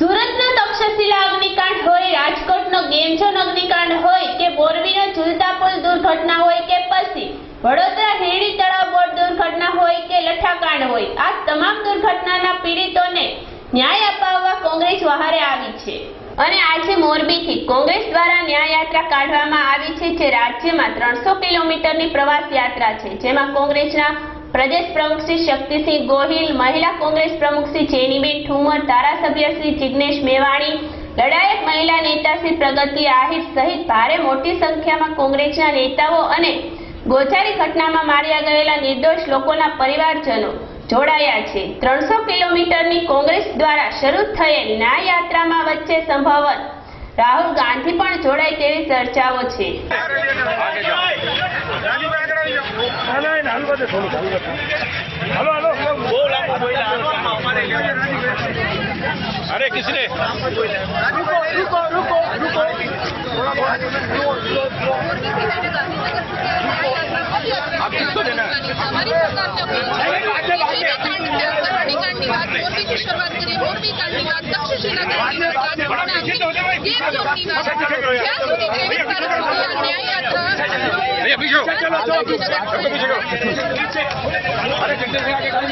સુરતનો તક્ષશિલા અગ્નિકાંડ હોય, રાજકોટનો ગેમઝોન અગ્નિકાંડ હોય કે મોરબીનો ઝૂલતા પુલ દુર્ઘટના હોય કે પછી વડોદરા હેડી તળાવ બોટ દુર્ઘટના હોય કે લઠ્ઠાકાંડ હોય, આ તમામ દુર્ઘટનાના પીડિતોને ન્યાય અપાવવા કોંગ્રેસ વહારે આવી છે. અને આજે મોરબીથી કોંગ્રેસ દ્વારા ન્યાય યાત્રા કાઢવામાં આવી છે, જે રાજ્યમાં ત્રણસો કિલોમીટરની પ્રવાસ યાત્રા છે, જેમાં કોંગ્રેસના પ્રદેશ પ્રમુખ શ્રી શક્તિસિંહ ગોહિલ, મહિલા કોંગ્રેસ પ્રમુખ શ્રી જેનીબેન ઠુમર, ધારાસભ્ય શ્રી જિગ્નેશ મેવાણી, લડાયક મહિલા નેતા શ્રી પ્રગતિ આહિર સહિત ભારે મોટી સંખ્યામાં કોંગ્રેસના નેતાઓ અને ગોઝારી ઘટનામાં માર્યા ગયેલા નિર્દોષ લોકોના પરિવારજનો જોડાયા છે. ત્રણસો કિલોમીટરની કોંગ્રેસ દ્વારા શરૂ થયેલ ન્યાય યાત્રામાં વચ્ચે સંભવત રાહુલ ગાંધી પણ જોડાય તેવી ચર્ચાઓ છે. ના ના એને હાલવા દે થોડુંક હાલવા દે. હાલો હાલો બહુ લાંબુ બોલ્યા હાલો અમારે અરે કિસને રૂકો રૂકો રૂકો રૂકો आप किसको देना है? अरे अभी जाओ चलो चलो अरे जल्दी से आगे आप